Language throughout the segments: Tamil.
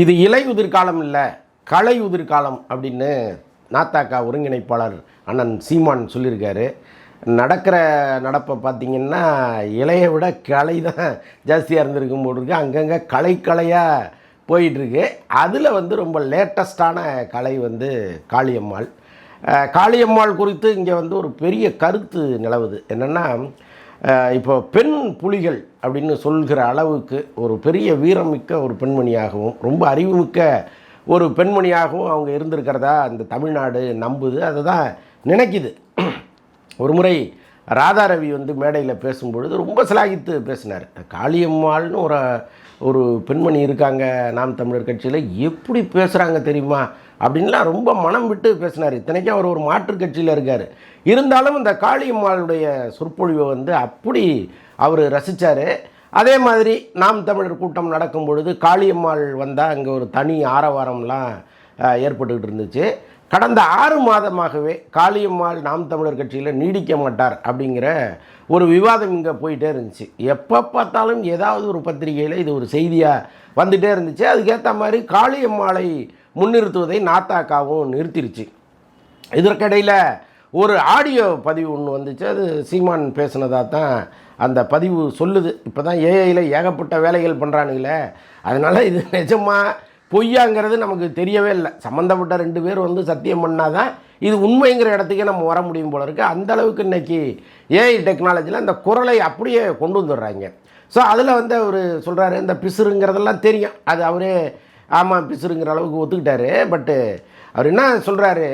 இது இலையுதிர் காலம் இல்லை களை உதிர்காலம் அப்படின்னு நாத்தாக்கா ஒருங்கிணைப்பாளர் அண்ணன் சீமான் சொல்லியிருக்காரு. நடக்கிற நடப்பை பார்த்தீங்கன்னா இலையை விட களை தான் ஜாஸ்தியாக இருந்திருக்கும் போல் அங்கங்கே களை களையாக போயிட்டுருக்கு. அதில் வந்து ரொம்ப லேட்டஸ்டான கலை வந்து காளியம்மாள். காளியம்மாள் குறித்து இங்கே வந்து ஒரு பெரிய கருத்து நிலவுது. என்னென்னா இப்போ பெண் புலிகள் அப்படின்னு சொல்கிற அளவுக்கு ஒரு பெரிய வீரமிக்க ஒரு பெண்மணியாகவும் ரொம்ப அறிவுமிக்க ஒரு பெண்மணியாகவும் அவங்க இருந்திருக்கிறதா அந்த தமிழ்நாடு நம்புது அதை தான் நினைக்குது. ஒரு முறை ராதாரவி வந்து மேடையில் பேசும்பொழுது ரொம்ப சிலாகித்து பேசினார். காளியம்மாள்னு ஒரு ஒரு பெண்மணி இருக்காங்க நாம் தமிழர் கட்சியில் எப்படி பேசுகிறாங்க தெரியுமா? அப்படின்லாம் ரொம்ப மனம் விட்டு பேசினார். இத்தனைக்கும் அவர் ஒரு மாற்றுக் கட்சியில் இருக்கார். இருந்தாலும் இந்த காளியம்மாளுடைய சொற்பொழிவை வந்து அப்படி அவர் ரசித்தார் அதே மாதிரி நாம் தமிழர் கூட்டம் நடக்கும் பொழுது காளியம்மாள் வந்தால் அங்கே ஒரு தனி ஆரவாரம்லாம் ஏற்பட்டுக்கிட்டு இருந்துச்சு. கடந்த ஆறு மாதமாகவே காளியம்மாள் நாம் தமிழர் கட்சியில் நீடிக்க மாட்டார் அப்படிங்கிற ஒரு விவாதம் இங்கே போயிட்டே இருந்துச்சு. எப்போ பார்த்தாலும் ஏதாவது ஒரு பத்திரிகையில் இது ஒரு செய்தியாக வந்துகிட்டே இருந்துச்சு. அதுக்கேற்ற மாதிரி காளியம்மாளை முன்னிறுத்துவதை நாத்தாக்காவும் நிறுத்திருச்சு. இதற்கிடையில் ஒரு ஆடியோ பதிவு ஒன்று வந்துச்சு. அது சீமான் பேசுனதாக தான் அந்த பதிவு சொல்லுது. இப்போ தான் ஏஐயில் ஏகப்பட்ட வேலைகள் பண்ணுறானுங்களே அதனால் இது நிஜமாக பொய்யாங்கிறது நமக்கு தெரியவே இல்லை. சம்மந்தப்பட்ட ரெண்டு பேர் வந்து சத்தியம் பண்ணாதான் இது உண்மைங்கிற இடத்துக்கே நம்ம வர முடியும் போல இருக்குது அந்த அளவுக்கு ஏஐ டெக்னாலஜியில் அந்த குரலை அப்படியே கொண்டு வந்துடுறாங்க. ஸோ அதில் வந்து அவர் சொல்கிறாரு இந்த பிசுறுங்கிறதெல்லாம் தெரியும். அது அவரே ஆமாம் பிசுறுங்கிற அளவுக்கு ஒத்துக்கிட்டாரு. பட்டு அவர் என்ன சொல்கிறாரு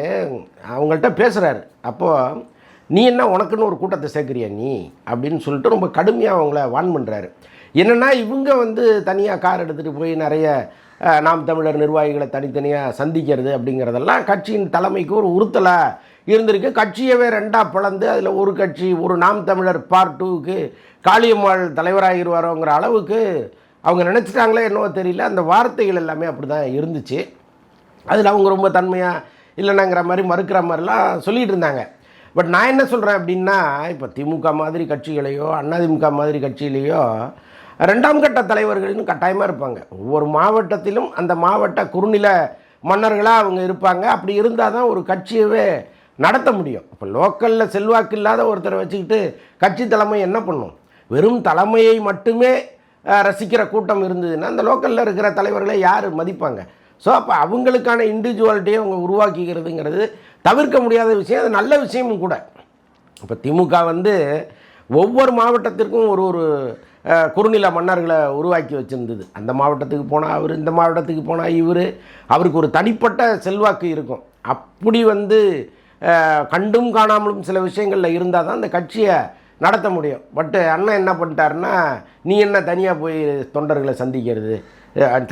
அவங்கள்ட்ட பேசுகிறாரு அப்போது நீ என்ன உனக்குன்னு ஒரு கூட்டத்தை சேர்க்குறியா நீ? அப்படின்னு சொல்லிட்டு ரொம்ப கடுமையாக அவங்கள வான் பண்ணுறாரு என்னென்னா இவங்க வந்து தனியாக கார் எடுத்துகிட்டு போய் நிறைய நாம் தமிழர் நிர்வாகிகளை தனித்தனியாக சந்திக்கிறது அப்படிங்கிறதெல்லாம் கட்சியின் தலைமைக்கு ஒரு உறுத்தலாக இருந்திருக்கு. கட்சியவே ரெண்டாக பிளந்து அதில் ஒரு கட்சி ஒரு நாம் தமிழர் பார்ட் டூவுக்கு காளியம்மாள் தலைவராகிடுவாரோங்கிற அளவுக்கு அவங்க நினச்சிட்டாங்களே என்னவோ தெரியல. அந்த வார்த்தைகள் எல்லாமே அப்படி தான் இருந்துச்சு. அதில் அவங்க ரொம்ப தன்மையாக இல்லைனாங்கிற மாதிரி மறுக்கிற மாதிரிலாம் சொல்லிகிட்டு இருந்தாங்க. பட் நான் என்ன சொல்கிறேன் அப்படின்னா இப்போ திமுக மாதிரி கட்சிகளையோ அதிமுக மாதிரி கட்சியிலையோ ரெண்டாம் கட்ட தலைவர்கள்னு கட்டாயமாக இருப்பாங்க. ஒவ்வொரு மாவட்டத்திலும் அந்த மாவட்ட குறுநில மன்னர்களாக அவங்க இருப்பாங்க. அப்படி இருந்தால் தான் ஒரு கட்சியவே நடத்த முடியும். இப்போ லோக்கலில் செல்வாக்கு இல்லாத ஒருத்தரை வச்சுக்கிட்டு கட்சி தலைமை என்ன பண்ணும்? வெறும் தலைமையை மட்டுமே ரசிக்கிற கூட்டம் இருந்ததுன்னா அந்த லோக்கலில் இருக்கிற தலைவர்களை யார் மதிப்பாங்க? ஸோ அப்போ அவங்களுக்கான இண்டிவிஜுவாலிட்டியை அவங்க உருவாக்கிக்கிறதுங்கிறது தவிர்க்க முடியாத விஷயம். அது நல்ல விஷயமும் கூட. இப்போ திமுக வந்து ஒவ்வொரு மாவட்டத்திற்கும் ஒரு ஒரு குறுநில மன்னர்களை உருவாக்கி வச்சுருந்தது. அந்த மாவட்டத்துக்கு போனால் அவர் இந்த மாவட்டத்துக்கு போனால் இவர். அவருக்கு ஒரு தனிப்பட்ட செல்வாக்கு இருக்கும். அப்படி வந்து கண்டும் காணாமலும் சில விஷயங்களில் இருந்தால் தான் அந்த கட்சியை நடத்த முடியும். பட்டு அண்ணன் என்ன பண்ணிட்டாருன்னா நீ என்ன தனியாக போய் தொண்டர்களை சந்திக்கிறது?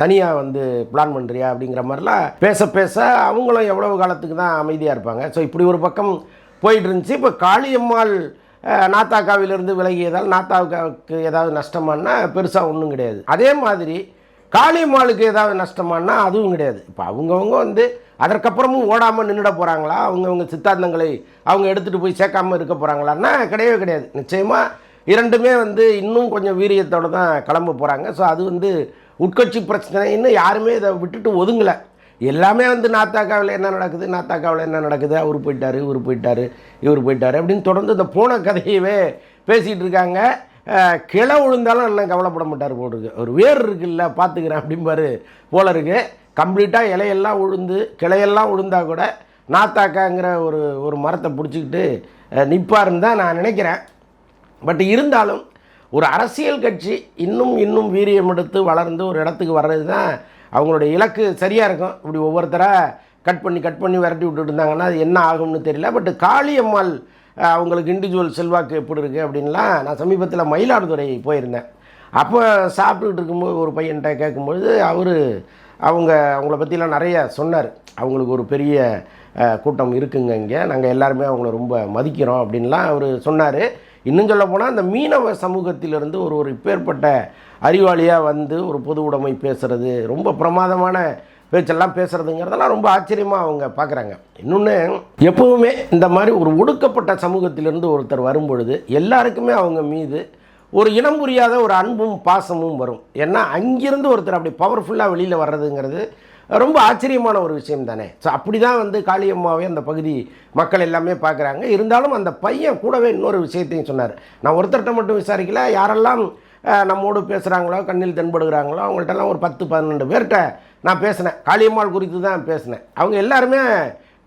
தனியாக வந்து பிளான் பண்ணுறியா அப்படிங்கிற மாதிரிலாம் பேச பேச அவங்களும் எவ்வளவு காலத்துக்கு தான் அமைதியாக இருப்பாங்க. ஸோ இப்படி ஒரு பக்கம் போயிட்டு இருந்துச்சு. இப்போ காளியம்மாள் நாத்தாக்காவிலிருந்து விலகியதால் நாத்தாவுக்கு ஏதாவது நஷ்டமானா பெருசாக ஒன்றும் கிடையாது. அதே மாதிரி காளியம்மாளுக்கு ஏதாவது நஷ்டமானா அதுவும் கிடையாது. இப்போ அவங்கவுங்க வந்து அதற்கப்புறமும் ஓடாமல் நின்றுட போகிறாங்களா அவங்கவுங்க சித்தாந்தங்களை அவங்க எடுத்துகிட்டு போய் சேர்க்காம இருக்க போகிறாங்களான்னா கிடையவே கிடையாது. நிச்சயமாக இரண்டுமே வந்து இன்னும் கொஞ்சம் வீரியத்தோடு தான் கிளம்ப போகிறாங்க ஸோ அது வந்து உட்கட்சி பிரச்சனைன்னு யாருமே இதை விட்டுட்டு ஒதுங்கலை. எல்லாமே வந்து நாத்தாக்காவில் என்ன நடக்குது? நாத்தாக்காவில் என்ன நடக்குது? அவர் போயிட்டார் இவர் போயிட்டார் இவர் போயிட்டார் அப்படின்னு தொடர்ந்து இந்த போன கதையவே பேசிகிட்டு இருக்காங்க. கிளை விழுந்தாலும் இன்னும் கவலைப்பட மாட்டார் போல் இருக்கு. ஒரு வேர் இருக்குல்ல பார்த்துக்கிறேன் அப்படிம்பாரு போல இருக்கு. கம்ப்ளீட்டாக இலையெல்லாம் உழுந்து கிளையெல்லாம் உழுந்தால் கூட நாத்தாக்காங்கிற ஒரு ஒரு மரத்தை பிடிச்சிக்கிட்டு நிற்பாருன்னு தான் நான் நினைக்கிறேன். பட் இருந்தாலும் ஒரு அரசியல் கட்சி இன்னும் இன்னும் வீரியம் எடுத்து வளர்ந்து ஒரு இடத்துக்கு வர்றது தான் அவங்களுடைய இலக்கு சரியாக இருக்கும். இப்படி ஒவ்வொருத்தராக கட் பண்ணி கட் பண்ணி விரட்டி விட்டுட்டு இருந்தாங்கன்னா அது என்ன ஆகும்னு தெரியல. பட் காளியம்மாள் அவங்களுக்கு இண்டிவிஜுவல் செல்வாக்கு எப்படி இருக்குது அப்படின்லாம் நான் சமீபத்தில் மயிலாடுதுறை போயிருந்தேன். அப்போ சாப்பிட்டுக்கிட்டு இருக்கும்போது ஒரு பையன்கிட்ட கேட்கும்பொழுது அவர் அவங்க அவங்கள பற்றிலாம் நிறைய சொன்னார். அவங்களுக்கு ஒரு பெரிய கூட்டம் இருக்குங்க இங்கே. நாங்கள் எல்லாருமே அவங்கள ரொம்ப மதிக்கிறோம் அப்படின்லாம் அவர் சொன்னார். இன்னும் சொல்ல போனால் அந்த மீனவ சமூகத்திலிருந்து ஒரு ஒரு இப்பேற்பட்ட அறிவாளியாக வந்து ஒரு பொது உடைமை பேசுகிறது ரொம்ப பிரமாதமான பேச்செல்லாம் பேசுகிறதுங்கிறதெல்லாம் ரொம்ப ஆச்சரியமாக அவங்க பார்க்குறாங்க இன்னொன்று எப்போவுமே இந்த மாதிரி ஒரு ஒடுக்கப்பட்ட சமூகத்திலிருந்து ஒருத்தர் வரும்பொழுது எல்லாருக்குமே அவங்க மீது ஒரு இனம் புரியாத ஒரு அன்பும் பாசமும் வரும். ஏன்னா அங்கிருந்து ஒருத்தர் அப்படி பவர்ஃபுல்லாக வெளியில் வர்றதுங்கிறது ரொம்ப ஆச்சரியமான ஒரு விஷயம் தானே. ஸோ அப்படி தான் வந்து காளியம்மாவே அந்த பகுதி மக்கள் எல்லாமே பார்க்குறாங்க இருந்தாலும் அந்த பையன் கூடவே இன்னொரு விஷயத்தையும் சொன்னார். நான் ஒருத்தர்கிட்ட மட்டும் விசாரிக்கல யாரெல்லாம் நம்மோடு பேசுகிறாங்களோ கண்ணில் தென்படுகிறாங்களோ அவங்கள்ட்டெல்லாம் ஒரு பத்து பன்னெண்டு பேர்கிட்ட நான் பேசினேன். காளியம்மாள் குறித்து தான் பேசினேன். அவங்க எல்லாருமே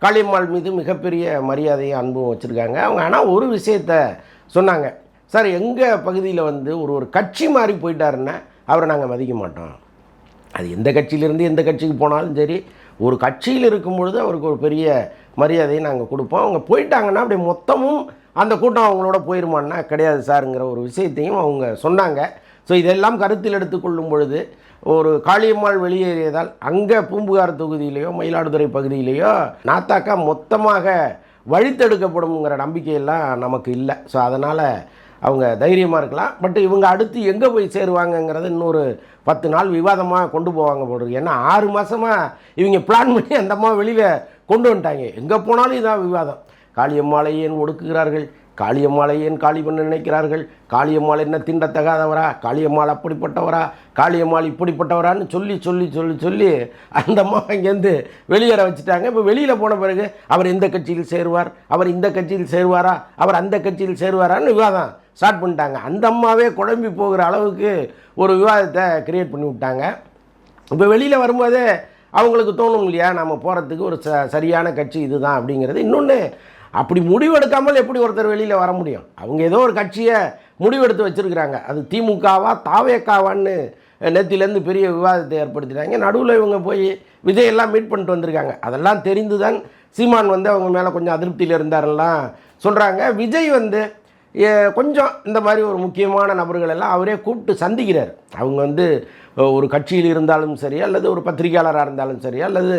காளியம்மாள் மீது மிகப்பெரிய மரியாதையும் அன்பும் வச்சுருக்காங்க. அவங்க ஆனால் ஒரு விஷயத்த சொன்னாங்க. சார் எங்கள் பகுதியில் வந்து ஒரு ஒரு கட்சி மாறி போயிட்டாருன்னா அவரை நாங்கள் மதிக்க மாட்டோம். அது எந்த கட்சியிலேருந்து எந்த கட்சிக்கு போனாலும் சரி ஒரு கட்சியில் இருக்கும் பொழுது அவருக்கு ஒரு பெரிய மரியாதையை நாங்கள் கொடுப்போம். அவங்க போயிட்டாங்கன்னா அப்படியே மொத்தமும் அந்த கூட்டம் அவங்களோட போயிருமான்னா கிடையாது சாருங்கிற ஒரு விஷயத்தையும் அவங்க சொன்னாங்க. ஸோ இதெல்லாம் கருத்தில் எடுத்துக்கொள்ளும் பொழுது ஒரு காளியம்மாள் வெளியேறியதால் அங்கே பூம்புகார் தொகுதியிலேயோ மயிலாடுதுறை பகுதியிலேயோ நாத்தாக்கா மொத்தமாக வழித்தெடுக்கப்படும்ங்கிற நம்பிக்கையெல்லாம் நமக்கு இல்லை. ஸோ அதனால் அவங்க தைரியமாக இருக்கலாம். பட் இவங்க அடுத்து எங்கே போய் சேருவாங்கங்கிறது இன்னொரு பத்து நாள் விவாதமாக கொண்டு போவாங்க போடுறது ஏன்னா ஆறு மாதமாக இவங்க பிளான் பண்ணி அந்தம்மா வெளியில் கொண்டு வந்துட்டாங்க. எங்கே போனாலும் இதான் விவாதம். காளியம்மாளை ஏன் ஒடுக்குகிறார்கள். காளியம்மாளை ஏன் காளி பண்ண நினைக்கிறார்கள். காளியம்மாள் என்ன திண்டத்தகாதவரா? காளியம்மாள் அப்படிப்பட்டவரா? காளியம்மாள் இப்படிப்பட்டவரான்னு சொல்லி சொல்லி சொல்லி சொல்லி அந்த அம்மா இங்கேருந்து வெளியேற வச்சுட்டாங்க. இப்போ வெளியில் போன பிறகு அவர் எந்த கட்சியில் சேருவார்? அவர் இந்த கட்சியில் சேருவாரா? அவர் அந்த கட்சியில் சேருவாரான்னு விவாதம் ஸ்டார்ட் பண்ணிட்டாங்க. அந்த அம்மாவே குழம்பி போகிற அளவுக்கு ஒரு விவாதத்தை கிரியேட் பண்ணி விட்டாங்க. இப்போ வெளியில் வரும்போதே அவங்களுக்கு தோணும் இல்லையா? நம்ம போகிறதுக்கு ஒரு ச சரியான கட்சி இதுதான் அப்படிங்கிறது. இன்னொன்று அப்படி முடிவெடுக்காமல் எப்படி ஒருத்தர் வெளியில் வர முடியும்? அவங்க ஏதோ ஒரு கட்சியை முடிவெடுத்து வச்சுருக்கிறாங்க. அது திமுகவா தாவேக்காவான்னு நேத்திலேருந்து பெரிய விவாதத்தை ஏற்படுத்திட்டாங்க. நடுவில் இவங்க போய் விஜய் எல்லாம் மீட் பண்ணிட்டு வந்திருக்காங்க. அதெல்லாம் தெரிந்து தான் சீமான் வந்து அவங்க மேலே கொஞ்சம் அதிருப்தியில் இருந்தாரெல்லாம் சொல்கிறாங்க விஜய் வந்து கொஞ்சம் இந்த மாதிரி ஒரு முக்கியமான நபர்கள் எல்லாம் அவரே கூப்பிட்டு சந்திக்கிறார். அவங்க வந்து ஒரு கட்சியில் இருந்தாலும் சரி அல்லது ஒரு பத்திரிகையாளராக இருந்தாலும் சரி அல்லது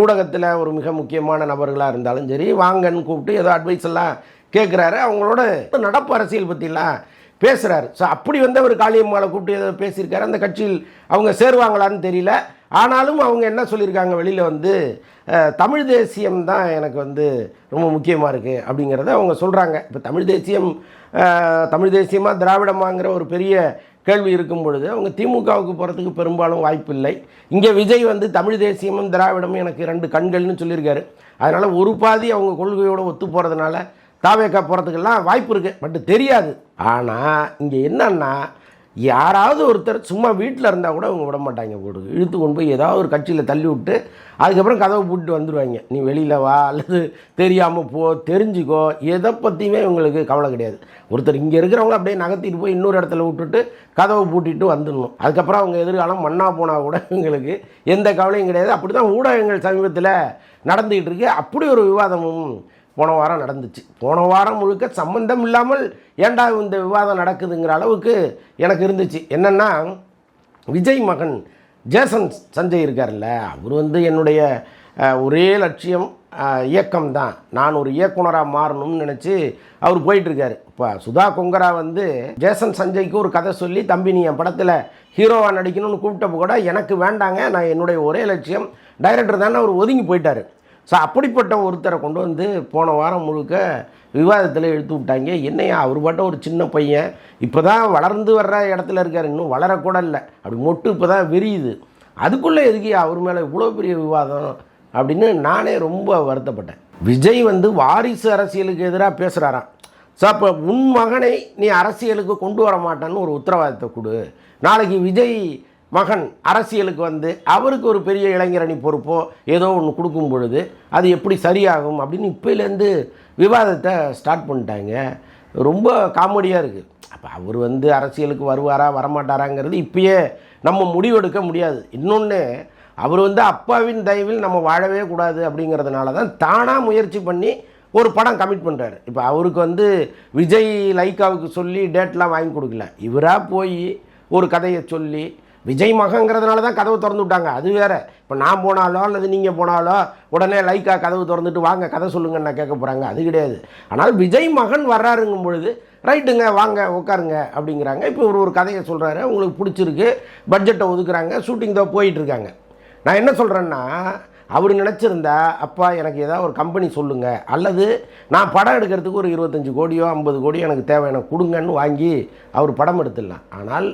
ஊடகத்தில் ஒரு மிக முக்கியமான நபர்களாக இருந்தாலும் சரி வாங்கன்னு கூப்பிட்டு ஏதோ அட்வைஸ் எல்லாம் கேட்குறாரு அவங்களோட நடப்பு அரசியல் பற்றிலாம் பேசுகிறாரு ஸோ அப்படி வந்து அவர் காளியம்மாளை கூப்பிட்டு ஏதோ பேசியிருக்காரு. அந்த கட்சியில் அவங்க சேருவாங்களான்னு தெரியல. ஆனாலும் அவங்க என்ன சொல்லியிருக்காங்க வெளியில் வந்து தமிழ் தேசியம் தான் எனக்கு வந்து ரொம்ப முக்கியமாக இருக்குது அப்படிங்கிறத அவங்க சொல்கிறாங்க இப்போ தமிழ் தேசியம் தமிழ் தேசியமாக திராவிடமாங்கிற ஒரு பெரிய கேள்வி இருக்கும் பொழுது அவங்க திமுகவுக்கு போகிறதுக்கு பெரும்பாலும் வாய்ப்பு இல்லை. இங்கே விஜய் வந்து தமிழ் தேசியமும் திராவிடமும் எனக்கு ரெண்டு கண்கள்னு சொல்லியிருக்காரு. அதனால் ஒரு பாதி அவங்க கொள்கையோடு ஒத்து போகிறதுனால தாவேக்கா போகிறதுக்கெல்லாம் வாய்ப்பு இருக்குது பட் தெரியாது. ஆனால் இங்கே என்னன்னா யாராவது ஒருத்தர் சும்மா வீட்டில் இருந்தால் கூட அவங்க விட மாட்டாங்க. போட்டு இழுத்து கொண்டு போய் ஏதாவது ஒரு கட்சியில் தள்ளி விட்டு அதுக்கப்புறம் கதவை பூட்டிட்டு வந்துடுவாங்க நீ வெளியில் வா அல்லது தெரியாமல் போ தெரிஞ்சுக்கோ. எதை பற்றியுமே இவங்களுக்கு கவலை கிடையாது. ஒருத்தர் இங்கே இருக்கிறவங்கள அப்படியே நகர்த்திட்டு போய் இன்னொரு இடத்துல விட்டுட்டு கதவை பூட்டிட்டு வந்துடணும். அதுக்கப்புறம் அவங்க எதிர்காலம் மண்ணா போனால் கூட இவங்களுக்கு எந்த கவலையும் கிடையாது. அப்படி தான் ஊடகங்கள் சமீபத்தில் நடந்துக்கிட்டு இருக்கு. அப்படி ஒரு விவாதமும் போன வாரம் நடந்துச்சு. போன வாரம் முழுக்க சம்பந்தம் இல்லாமல் ஏண்டா இந்த விவாதம் நடக்குதுங்கிற அளவுக்கு எனக்கு இருந்துச்சு. என்னென்னா விஜய் மகன் ஜேசன் சஞ்சய் இருக்கார்ல அவர் வந்து என்னுடைய ஒரே லட்சியம் இயக்கம் தான். நான் ஒரு இயக்குனராக மாறணும்னு நினச்சி அவர் போயிட்டுருக்காரு. இப்போ சுதா கொங்கரா வந்து ஜேசன் சஞ்சய்க்கு ஒரு கதை சொல்லி தம்பி நீ என் படத்தில் ஹீரோவாக நடிக்கணும்னு கூப்பிட்டப்ப கூட எனக்கு வேண்டாங்க. நான் என்னுடைய ஒரே லட்சியம் டைரக்டர் தானே அவர் ஒதுங்கி போயிட்டார். ஸோ அப்படிப்பட்ட ஒருத்தரை கொண்டு வந்து போன வாரம் முழுக்க விவாதத்தில் எழுத்து விட்டாங்க. என்னையா அவர் பாட்ட ஒரு சின்ன பையன். இப்போ தான் வளர்ந்து வர்ற இடத்துல இருக்கார். இன்னும் வளரக்கூட இல்லை. அப்படி மொட்டு இப்போ தான் விரியுது. அதுக்குள்ளே எதுக்கு அவர் மேலே இவ்வளோ பெரிய விவாதம் அப்படின்னு நானே ரொம்ப வருத்தப்பட்டேன். விஜய் வந்து வாரிசு அரசியலுக்கு எதிராக பேசுகிறாராம் ஸோ அப்போ உன் மகனை நீ அரசியலுக்கு கொண்டு வர மாட்டேன்னு ஒரு உத்தரவாதத்தை கொடு. நாளைக்கு விஜய் மகன் அரசியலுக்கு வந்து அவருக்கு ஒரு பெரிய இளைஞரணி பொறுப்போ ஏதோ ஒன்று கொடுக்கும் பொழுது அது எப்படி சரியாகும் அப்படின்னு இப்போலேருந்து விவாதத்தை ஸ்டார்ட் பண்ணிட்டாங்க. ரொம்ப காமெடியாக இருக்குது அப்போ அவர் வந்து அரசியலுக்கு வருவாரா வரமாட்டாராங்கிறது இப்பயே நம்ம முடிவெடுக்க முடியாது. இன்னொன்று அவர் வந்து அப்பாவின் தயவில் நம்ம வாழவே கூடாது அப்படிங்கிறதுனால தான் தானாக முயற்சி பண்ணி ஒரு படம் கமிட் பண்ணுறாரு இப்போ அவருக்கு வந்து விஜய் லைக்காவுக்கு சொல்லி டேட்லாம் வாங்கி கொடுக்கல. இவராக போய் ஒரு கதையை சொல்லி விஜய் மகங்கிறதுனால தான் கதவு திறந்து விட்டாங்க. அது வேறு. இப்போ நான் போனாலோ அல்லது நீங்கள் போனாலோ உடனே லைக்காக கதவு திறந்துட்டு வாங்க கதை சொல்லுங்கன்னு நான் கேட்க போகிறாங்க அது கிடையாது. ஆனால் விஜய் மகன் வர்றாருங்கும் பொழுது ரைட்டுங்க வாங்க உட்காருங்க அப்படிங்கிறாங்க. இப்போ ஒரு ஒரு கதையை சொல்கிறாரு உங்களுக்கு பிடிச்சிருக்கு பட்ஜெட்டை ஒதுக்குறாங்க ஷூட்டிங் தான் போயிட்டுருக்காங்க நான் என்ன சொல்கிறேன்னா அவர் நினச்சிருந்தா அப்பா எனக்கு ஏதாவது ஒரு கம்பெனி சொல்லுங்கள் அல்லது நான் படம் எடுக்கிறதுக்கு ஒரு இருபத்தஞ்சி கோடியோ ஐம்பது கோடியோ எனக்கு தேவை எனக்கு கொடுங்கன்னு வாங்கி அவர் படம் எடுத்துடலாம். ஆனால்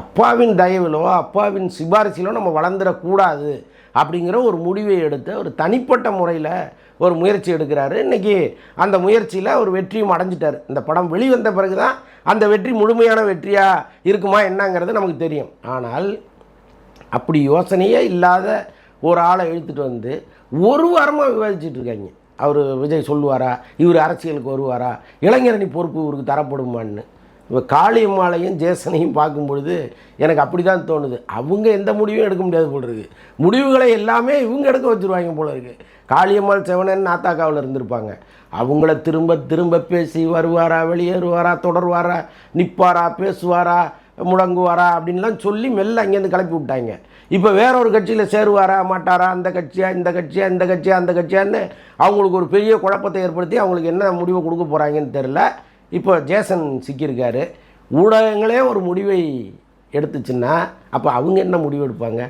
அப்பாவின் தயவிலோ அப்பாவின் சிபாரிசிலோ நம்ம வளர்ந்துடக்கூடாது அப்படிங்கிற ஒரு முடிவை எடுத்து ஒரு தனிப்பட்ட முறையில் ஒரு முயற்சி எடுக்கிறாரு. இன்றைக்கி அந்த முயற்சியில் ஒரு வெற்றியும் அடைஞ்சிட்டார். இந்த படம் வெளிவந்த பிறகு தான் அந்த வெற்றி முழுமையான வெற்றியாக இருக்குமா என்னங்கிறது நமக்கு தெரியும். ஆனால் அப்படி யோசனையே இல்லாத ஒரு ஆளை இழுத்துட்டு வந்து ஒரு வாரமாக விவாதிச்சுட்டு இருக்காங்க. அவர் விஜய் சொல்லுவாரா? இவர் அரசியலுக்கு வருவாரா? இளைஞரணி பொறுப்பு இவருக்கு தரப்படுமான்னு. இப்போ காளியம்மாளையும் ஜேசனையும் பார்க்கும் பொழுது எனக்கு அப்படி தான் தோணுது. அவங்க எந்த முடிவும் எடுக்க முடியாது போல் இருக்கு. முடிவுகளை எல்லாமே இவங்க எடுக்க வச்சுருவாங்க போல இருக்கு. காளியம்மாள் செவனன் நாத்தாக்காவில் இருந்திருப்பாங்க. அவங்கள திரும்ப திரும்ப பேசி வருவாரா? வெளியேறுவாரா? தொடருவாரா? நிற்பாரா பேசுவாரா? முடங்குவாரா? அப்படின்லாம் சொல்லி மெல்ல அங்கேருந்து கிளப்பி விட்டாங்க. இப்போ வேற ஒரு கட்சியில் சேருவாரா மாட்டாரா? அந்த கட்சியாக இந்த கட்சியாக இந்த கட்சியாக அந்த கட்சியான்னு அவங்களுக்கு ஒரு பெரிய குழப்பத்தை ஏற்படுத்தி அவங்களுக்கு என்ன முடிவு கொடுக்க போகிறாங்கன்னு தெரில இப்போ ஜேசன் சிக்கியிருக்காரு. ஊடகங்களே ஒரு முடிவை எடுத்துச்சுன்னா அப்போ அவங்க என்ன முடிவு எடுப்பாங்க?